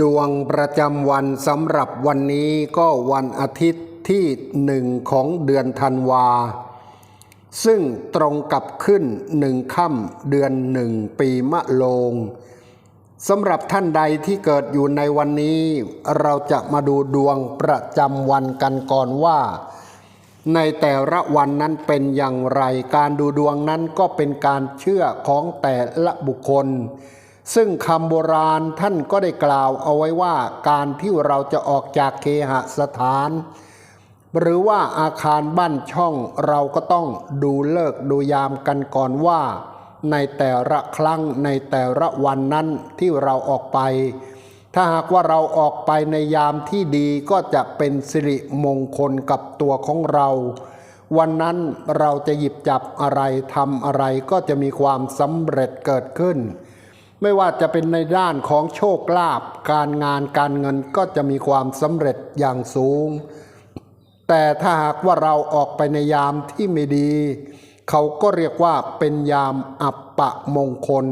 ดวงประจำวันสำหรับวันนี้ก็วันอาทิตย์ที่หนึ่งของเดือนธันวา ซึ่งตรงกับขึ้นหนึ่งค่ำเดือนหนึ่งปีมะโรงสำหรับท่านใดที่เกิดอยู่ในวันนี้ เราจะมาดูดวงประจำวันกันก่อนว่า ในแต่ละวันนั้นเป็นอย่างไร การดูดวงนั้นก็เป็นการเชื่อของแต่ละบุคคล ซึ่งคำโบราณท่านก็ได้กล่าวเอาไว้ว่าการที่เราจะออกจากเคหสถาน หรือว่าอาคารบ้านช่องเราก็ต้องดูเลิกดูยามกันก่อนว่า ในแต่ละครั้งในแต่ละวันนั้นที่เราออกไป ถ้าหากว่าเราออกไปในยามที่ดีก็จะเป็นสิริมงคลกับตัวของเรา วันนั้นเราจะหยิบจับอะไรทำอะไรก็จะมีความสำเร็จเกิดขึ้น ไม่ว่าจะเป็นในด้านของโชคลาภการงานการเงินก็จะมีความสำเร็จอย่างสูง แต่ถ้าหากว่าเราออกไปในยามที่ไม่ดี เขาก็เรียกว่าเป็นยามอัปปะมงคล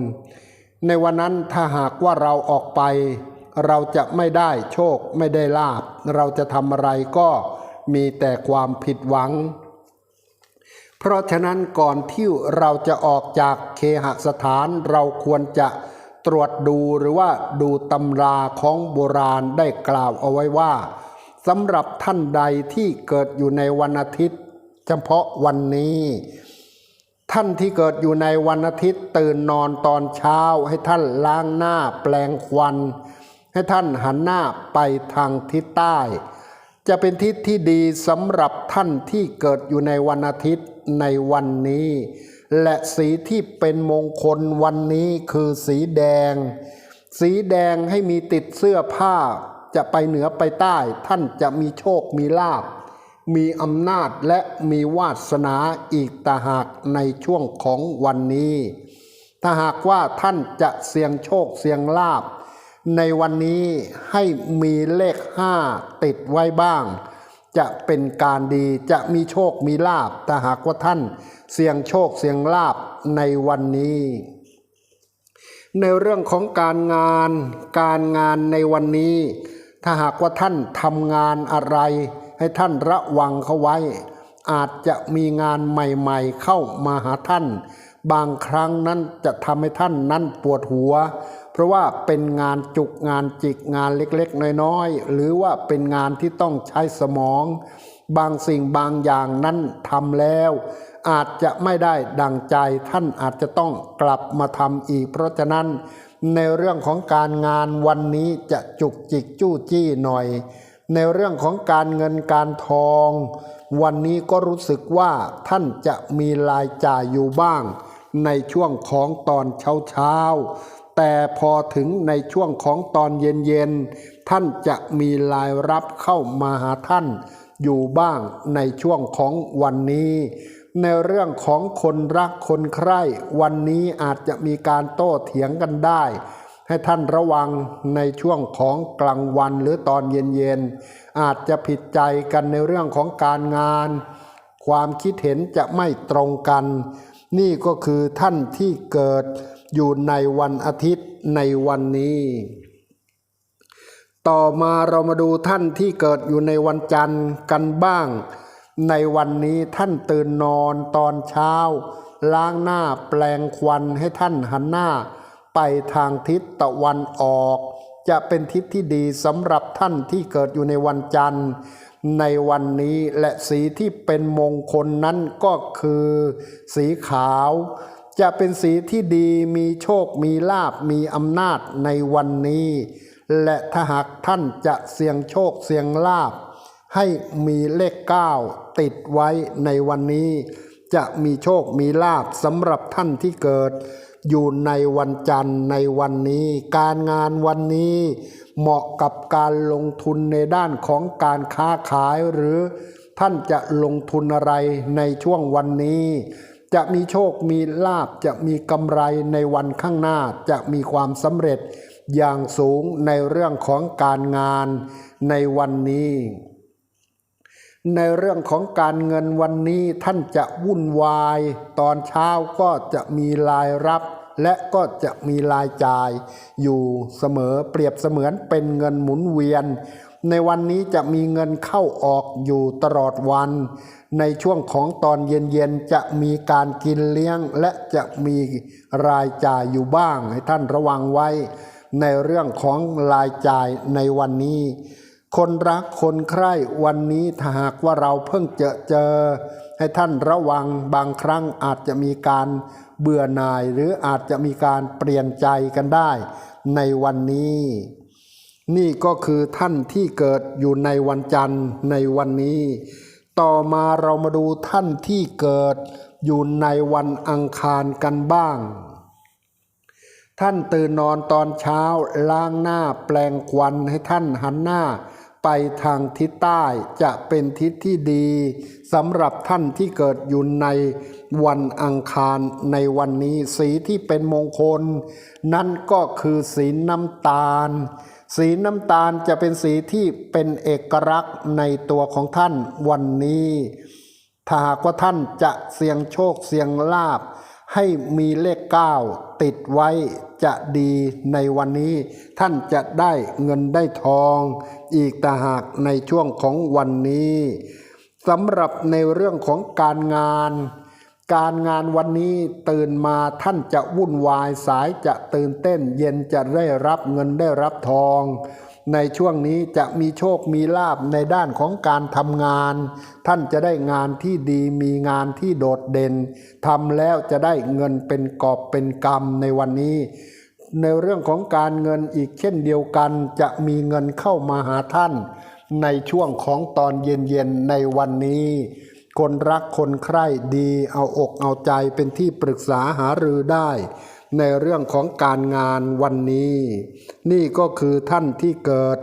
ในวันนั้นถ้าหากว่าเราออกไป เราจะไม่ได้โชคไม่ได้ลาบ เราจะทำอะไรก็มีแต่ความผิดหวัง เพราะฉะนั้นก่อนที่เราจะออกจากเคหสถานเราควรจะ ตรวจดูหรือว่าดูตำราของโบราณได้กล่าวเอาไว้ว่าสำหรับท่านใดที่เกิดอยู่ในวันอาทิตย์ เฉพาะวันนี้ ท่านที่เกิดอยู่ในวันอาทิตย์ตื่นนอนตอนเช้าให้ท่านล้างหน้าแปลงควัน ให้ท่านหันหน้าไปทางทิศใต้ จะเป็นทิศที่ดีสำหรับท่านที่เกิดอยู่ในวันอาทิตย์ในวันนี้ และสีที่เป็นมงคลวันนี้คือสีแดง สีแดงให้มีติดเสื้อผ้าจะไปเหนือไปใต้ ท่านจะมีโชคมีลาภมีอำนาจและมีวาสนาอีกตาหากในช่วงของวันนี้ ถ้าหากว่าท่านจะเสี่ยงโชคเสี่ยงลาภในวันนี้ให้มีเลขห้าติดไว้บ้าง จะเป็นการดีจะมีโชคมีลาภถ้าหากว่าท่าน เสี่ยงโชคเสี่ยงลาภในวันนี้ ในเรื่องของการงานการงานในวันนี้ ถ้าหากว่าท่านทำงานอะไร ให้ท่านระวังเขาไว้ อาจจะมีงานใหม่ๆเข้ามาหาท่าน บางครั้งนั้นจะทำให้ท่านนั้นปวดหัว เพราะว่าเป็นงานจุกงานจิกงานเล็กๆ น้อยๆ หรือว่าเป็นงานที่ต้องใช้สมอง บางสิ่งบางอย่างนั้นทำแล้ว อาจจะไม่ได้ดังใจท่านอาจจะต้องกลับมาทำอีก เพราะฉะนั้นในเรื่องของการงานวันนี้จะจุกจิกจู้จี้หน่อย ในเรื่องของการเงินการทอง วันนี้ก็รู้สึกว่าท่านจะมีรายจ่ายอยู่บ้าง ในช่วงของตอนเช้าเช้า แต่พอถึงในช่วงของตอนเย็นๆ ท่านจะมีรายรับเข้ามาหาท่านอยู่บ้างในช่วงของวันนี้ ในเรื่องของคนรักคนใคร่ วันนี้อาจจะมีการโต้เถียงกันได้ ให้ท่านระวังในช่วงของกลางวันหรือตอนเย็นๆ อาจจะผิดใจกันในเรื่องของการงาน ความคิดเห็นจะไม่ตรงกัน นี่ก็คือท่านที่เกิด อยู่ในวันอาทิตย์ในวันนี้ ต่อมาเรามาดูท่านที่เกิดอยู่ในวันจันทร์กันบ้าง ในวันนี้ท่านตื่นนอนตอนเช้า ล้างหน้าแปลงควันให้ท่านหันหน้า ไปทางทิศตะวันออก จะเป็นทิศที่ดีสำหรับท่านที่เกิดอยู่ในวันจันทร์ในวันนี้และสีที่เป็นมงคลนั้นก็คือ สีขาว จะเป็นสีที่ดีมีโชคมีลาบมีอำนาจในวันนี้ และถ้าหากท่านจะเสี่ยงโชคเสี่ยงลาบ ให้มีเลขเก้าติดไว้ในวันนี้ จะมีโชคมีลาบสำหรับท่านที่เกิด อยู่ในวันจันทร์ในวันนี้ การงานวันนี้ เหมาะกับการลงทุนในด้านของการค้าขายหรือท่านจะลงทุนอะไรในช่วงวันนี้ จะมีโชคมีลาบจะมีกำไรในวันข้างหน้าจะมีความสำเร็จอย่างสูงในเรื่องของการงานในวันนี้ ในเรื่องของการเงินวันนี้ท่านจะวุ่นวาย ตอนเช้าก็จะมีรายรับ และก็จะมีรายจ่าย อยู่เสมอเปรียบเสมือนเป็นเงินหมุนเวียน ในวันนี้จะมีเงินเข้าออกอยู่ตลอดวัน ในช่วงของตอนเย็นๆจะมีการกินเลี้ยง และจะมีรายจ่ายอยู่บ้าง ให้ท่านระวังไว้ ในเรื่องของรายจ่ายในวันนี้ คนรักคนใคร่วันนี้ถ้าหากว่าเราเพิ่งเจอเจอ ให้ท่านระวังบางครั้งอาจจะมีการเบื่อหน่ายหรืออาจจะมีการเปลี่ยนใจกันได้ ในวันนี้ นี่ก็คือท่านที่เกิดอยู่ในวันจันทร์ในวันนี้ ต่อมาเรามาดูท่านที่เกิดอยู่ในวันอังคารกันบ้าง ท่านตื่นนอนตอนเช้าล้างหน้าแปลงควันให้ท่านหันหน้า ไปทางทิศใต้จะเป็นทิศที่ดีสำหรับท่านที่เกิดอยู่ในวันอังคารในวันนี้สีที่เป็นมงคล นั่นก็คือสีน้ำตาล สีน้ำตาลจะเป็นสีที่เป็นเอกลักษณ์ในตัวของท่านวันนี้ ถ้าหากว่าท่านจะเสี่ยงโชคเสี่ยงลาบ ให้มีเลขเก้าติดไว้จะดีในวันนี้ ท่านจะได้เงินได้ทอง อีกต่หากในช่วงของวันนี้สำหรับในเรื่องของการงาน การงานวันนี้ตื่นมาท่านจะวุ่นวายสายจะตื่นเต้น เย็นจะได้รับเงินได้รับทอง ในช่วงนี้จะมีโชคมีลาบในด้านของการทำงาน ท่านจะได้งานที่ดีมีงานที่โดดเด่นทำแล้วจะได้เงินเป็นกอบเป็นกำในวันนี้ ในเรื่องของการเงินอีกเช่นเดียวกัน จะมีเงินเข้ามาหาท่าน ในช่วงของตอนเย็นๆในวันนี้ คนรักคนใคร่ดีเอาอกเอาใจเป็นที่ปรึกษาหารือได้ ในเรื่องของการงานวันนี้ นี่ก็คือท่านที่เกิด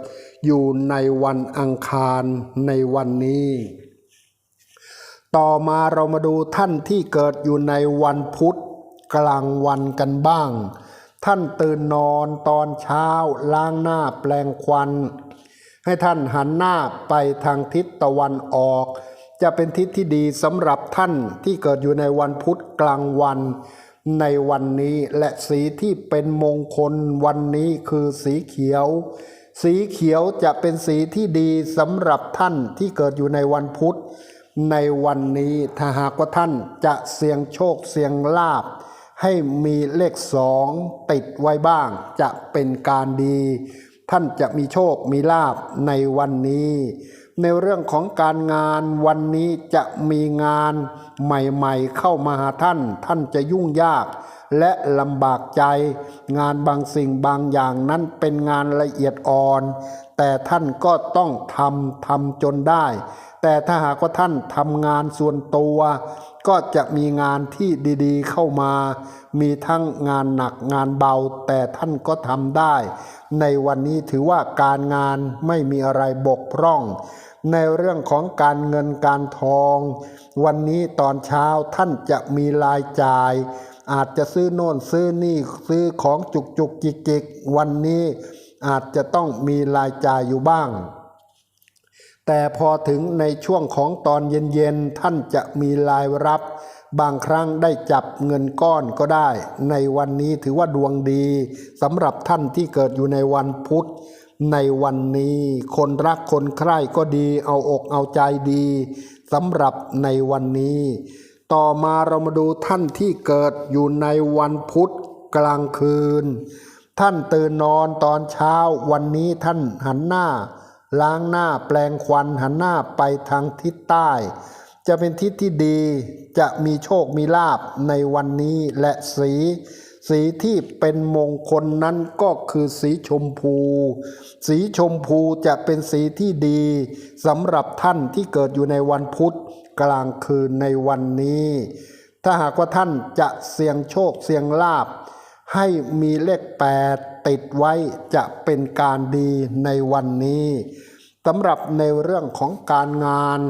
อยู่ในวันอังคารในวันนี้ ต่อมาเรามาดูท่านที่เกิดอยู่ในวันพุธกลางวันกันบ้าง ท่านตื่นนอนตอนเช้าล้างหน้าแปลงควัน ให้ท่านหันหน้าไปทางทิศตะวันออก จะเป็นทิศที่ดีสำหรับท่านที่เกิดอยู่ในวันพุธกลางวัน ในวันนี้และสีที่เป็นมงคลวันนี้คือสีเขียว สีเขียวจะเป็นสีที่ดีสำหรับท่านที่เกิดอยู่ในวันพุธ ในวันนี้ถ้าหากว่าท่านจะเสี่ยงโชคเสี่ยงลาบให้มีเลขสองติดไว้บ้าง จะเป็นการดี ท่านจะมีโชคมีลาบในวันนี้ ในเรื่องของการงานวันนี้จะมีงานใหม่ๆ เข้ามาหาท่าน ท่านจะยุ่งยาก และลำบากใจ งานบางสิ่งบางอย่างนั้นเป็นงานละเอียดอ่อน แต่ท่านก็ต้องทำทำจนได้ แต่ถ้าหากว่าท่านทำงานส่วนตัว ก็จะมีงานที่ดีๆ เข้ามา มีทั้งงานหนักงานเบา แต่ท่านก็ทำได้ ในวันนี้ถือว่าการงานไม่มีอะไรบกพร่อง ในเรื่องของการเงินการทอง วันนี้ตอนเช้าท่านจะมีรายจ่าย อาจจะซื้อโน่นซื้อนี่ซื้อของจุกจุกจิกจิกวันนี้ อาจจะต้องมีรายจ่ายอยู่บ้าง แต่พอถึงในช่วงของตอนเย็นๆ ท่านจะมีรายรับ บางครั้งได้จับเงินก้อนก็ได้ ในวันนี้ถือว่าดวงดีสำหรับท่านที่เกิดอยู่ในวันพุธในวันนี้คนรักคนใคร่ก็ดีเอาอกเอาใจดีสำหรับในวันนี้ ต่อมาเรามาดูท่านที่เกิดอยู่ในวันพุธกลางคืน ท่านตื่นนอนตอนเช้าวันนี้ท่านหันหน้า ล้างหน้าแปลงควันหันหน้าไปทางทิศใต้ จะเป็นทิศที่ดีจะมีโชคมีลาบในวันนี้และสี สีที่เป็นมงคลนั้นก็คือสีชมพู สีชมพูจะเป็นสีที่ดีสำหรับท่านที่เกิดอยู่ในวันพุธกลางคืนในวันนี้ ถ้าหากว่าท่านจะเสี่ยงโชคเสี่ยงลาบ ให้มีเลขแปดติดไว้จะเป็นการดีในวันนี้สำหรับในเรื่องของการงาน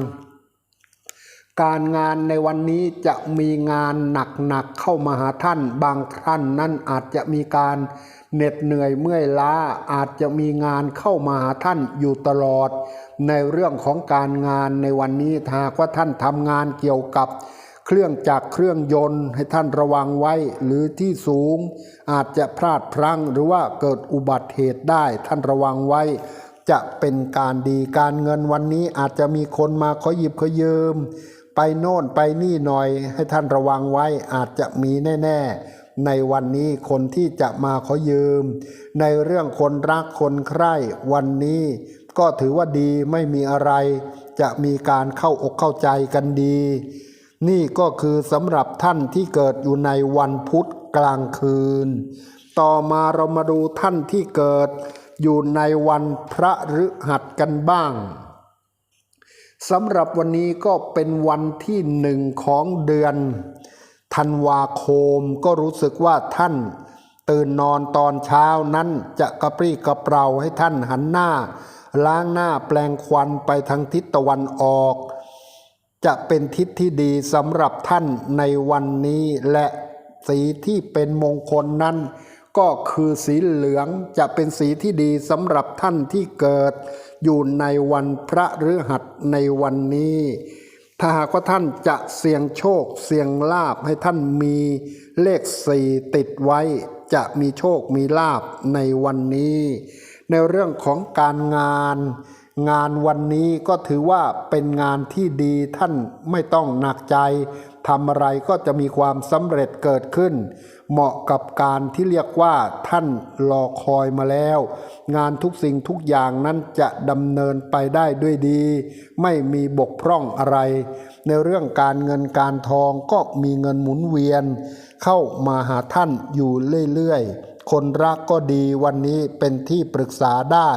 การงานในวันนี้จะมีงานหนักๆเข้ามาหาท่าน บางท่านนั้นอาจจะมีการเหน็ดเหนื่อยเมื่อยล้าอาจจะมีงานเข้ามาหาท่านอยู่ตลอด ในเรื่องของการงานในวันนี้หากว่าท่านทำงานเกี่ยวกับ เครื่องจักรเครื่องยนต์ให้ท่านระวังไว้หรือที่สูง อาจจะพลาดพลั้งหรือว่าเกิดอุบัติเหตุได้ท่านระวังไว้ จะเป็นการดีการเงินวันนี้อาจจะมีคนมาขอหยิบขอยืม ไปโน่นไปนี่หน่อย ให้ท่านระวังไว้อาจจะมีแน่ ๆ ในวันนี้คนที่จะมาขอยืม ในเรื่องคนรักคนใคร่วันนี้ก็ถือว่าดีไม่มีอะไร จะมีการเข้าอกเข้าใจกันดี นี่ก็คือสำหรับท่านที่เกิดอยู่ในวันพุธกลางคืน ต่อมาเรามาดูท่านที่เกิดอยู่ในวันพระฤหัสกันบ้างสำหรับวันนี้ก็เป็นวันที่หนึ่งของเดือนธันวาคมก็รู้สึกว่าท่านตื่นนอนตอนเช้านั้นจะกระปรี้กระเปร่าให้ท่านหันหน้า ล้างหน้าแปลงควันไปทางทิศตะวันออก จะเป็นทิศที่ดีสำหรับท่านในวันนี้และสีที่เป็นมงคลนั้น ก็คือสีเหลืองจะเป็นสีที่ดีสำหรับท่านที่เกิด อยู่ในวันพระฤหัสในวันนี้ ถ้าหากว่าท่านจะเสี่ยงโชคเสี่ยงลาบให้ท่านมีเลขสี่ติดไว้ จะมีโชคมีลาบในวันนี้ ในเรื่องของการงาน งานวันนี้ก็ถือว่าเป็นงานที่ดีท่านไม่ต้องหนักใจทำอะไรก็จะมีความสำเร็จเกิดขึ้น เหมาะกับการที่เรียกว่าท่านรอคอยมาแล้ว งานทุกสิ่งทุกอย่างนั้นจะดำเนินไปได้ด้วยดี ไม่มีบกพร่องอะไร ในเรื่องการเงินการทองก็มีเงินหมุนเวียน เข้ามาหาท่านอยู่เรื่อยๆ คนรักก็ดีวันนี้เป็นที่ปรึกษาได้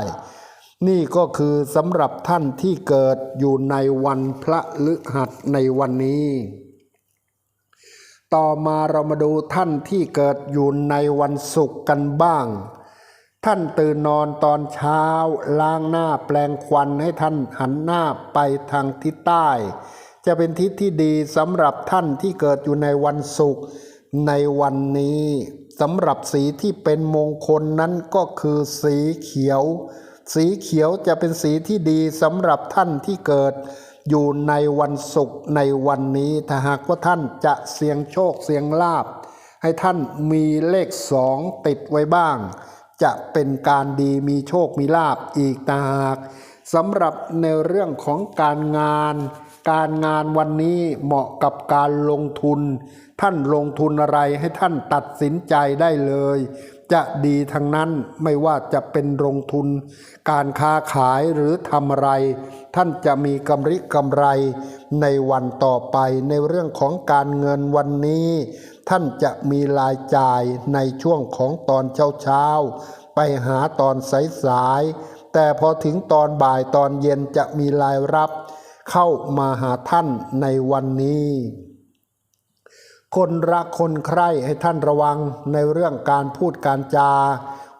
นี่ก็คือสำหรับท่านที่เกิดอยู่ในวันพระฤหัสในวันนี้ ต่อมาเรามาดูท่านที่เกิดอยู่ในวันศุกร์กันบ้าง ท่านตื่นนอนตอนเช้าล้างหน้าแปลงควันให้ท่านหันหน้าไปทางทิศใต้ จะเป็นทิศที่ดีสำหรับท่านที่เกิดอยู่ในวันศุกร์ในวันนี้สำหรับสีที่เป็นมงคลนั้นก็คือสีเขียว สีเขียวจะเป็นสีที่ดีสำหรับท่านที่เกิด อยู่ในวันศุกร์ในวันนี้ถ้าหากว่าท่านจะเสี่ยงโชคเสี่ยงลาบ ให้ท่านมีเลขสองติดไว้บ้าง จะเป็นการดีมีโชคมีลาบอีกต่างหากสำหรับในเรื่องของการงาน การงานวันนี้เหมาะกับการลงทุน ท่านลงทุนอะไรให้ท่านตัดสินใจได้เลย จะดีทั้งนั้นไม่ว่าจะเป็นลงทุน การค้าขายหรือทำอะไร ท่านจะมีกำไรกำไรในวันต่อไปในเรื่องของการเงินวันนี้ ท่านจะมีรายจ่ายในช่วงของตอนเช้าเช้าไปหาตอนสายๆแต่พอถึงตอนบ่ายตอนเย็นจะมีรายรับ เข้ามาหาท่านในวันนี้ คนรักคนใคร่ให้ท่านระวังในเรื่องการพูดการจา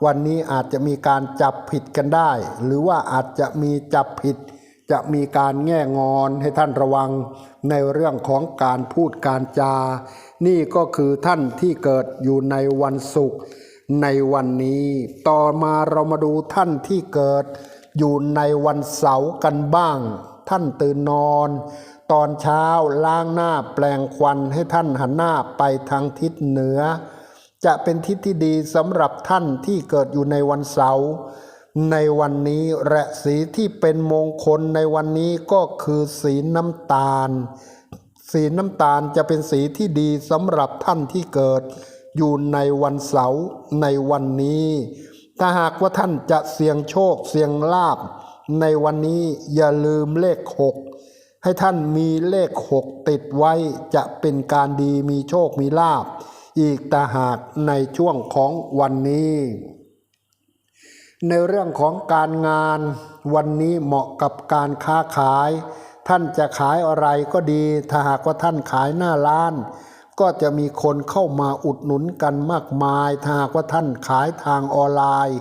วันนี้อาจจะมีการจับผิดกันได้ หรือว่าอาจจะมีจับผิด จะมีการแง่งอนให้ท่านระวังในเรื่องของการพูดการจา นี่ก็คือท่านที่เกิดอยู่ในวันศุกร์ในวันนี้ ต่อมาเรามาดูท่านที่เกิดอยู่ในวันเสาร์กันบ้าง ท่านตื่นนอน ตอนเช้าล้างหน้าแปลงควันให้ท่านหันหน้าไปทางทิศเหนือ จะเป็นทิศที่ดีสำหรับท่านที่เกิดอยู่ในวันเสาร์ในวันนี้และสีที่เป็นมงคลในวันนี้ก็คือสีน้ำตาล สีน้ำตาลจะเป็นสีที่ดีสำหรับท่านที่เกิด อยู่ในวันเสาร์ในวันนี้ ถ้าหากว่าท่านจะเสี่ยงโชคเสี่ยงลาบในวันนี้อย่าลืมเลขหก ให้ท่านมีเลขหกติดไว้จะเป็นการดีมีโชคมีลาบ อีกตาหากในช่วงของวันนี้ ในเรื่องของการงานวันนี้เหมาะกับการค้าขาย ท่านจะขายอะไรก็ดี ถ้าหากว่าท่านขายหน้าร้าน ก็จะมีคนเข้ามาอุดหนุนกันมากมาย ถ้าหากว่าท่านขายทางออนไลน์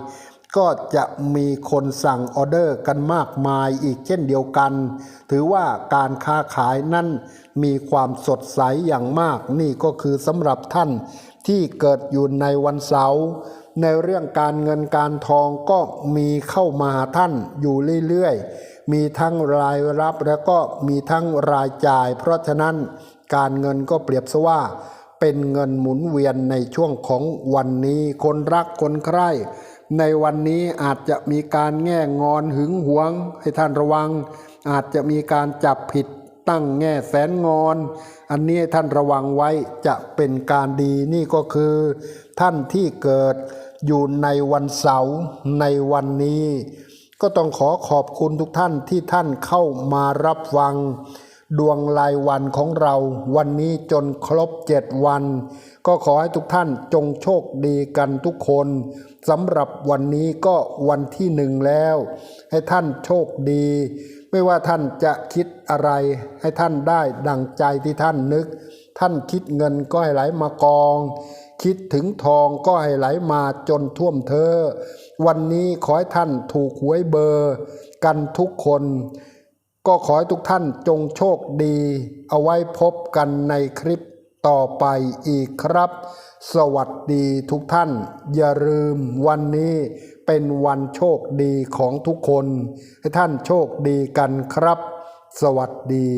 ก็จะมีคนสั่งออเดอร์กันมากมายอีกเช่นเดียวกัน ถือว่าการค้าขายนั้นมีความสดใสอย่างมาก นี่ก็คือสำหรับท่านที่เกิดอยู่ในวันเสาร์ในเรื่องการเงินการทองก็มีเข้ามาท่านอยู่เรื่อยๆ มีทั้งรายรับแล้วก็มีทั้งรายจ่าย เพราะฉะนั้นการเงินก็เปรียบซะว่า เป็นเงินหมุนเวียนในช่วงของวันนี้คนรักคนใคร่ ในวันนี้อาจจะมีการแง่งอนหึงหวง ให้ท่านระวัง อาจจะมีการจับผิดตั้งแง่แสนงอน อันนี้ท่านระวังไว้จะเป็นการดีนี่ก็คือ ท่านที่เกิดอยู่ในวันเสาร์ในวันนี้ ก็ต้องขอขอบคุณทุกท่านที่ท่านเข้ามารับฟัง ดวงรายวันของเรา วันนี้จนครบเจ็ดวัน ก็ขอให้ทุกท่านจงโชคดีกันทุกคนสำหรับวันนี้ก็วันที่หนึ่งแล้ว ให้ท่านโชคดี ไม่ว่าท่านจะคิดอะไร ให้ท่านได้ดังใจที่ท่านนึก ท่านคิดเงินก็ให้ไหลมากอง คิดถึงทองก็ให้ไหลมาจนท่วมเธอ วันนี้ขอให้ท่านถูกหวยเบอร์กันทุกคนก็ขอให้ทุกท่านจงโชคดี เอาไว้พบกันในคลิป ต่อไปอีกครับ สวัสดีทุกท่าน อย่าลืมวันนี้เป็นวันโชคดีของทุกคน ให้ท่านโชคดีกันครับ สวัสดี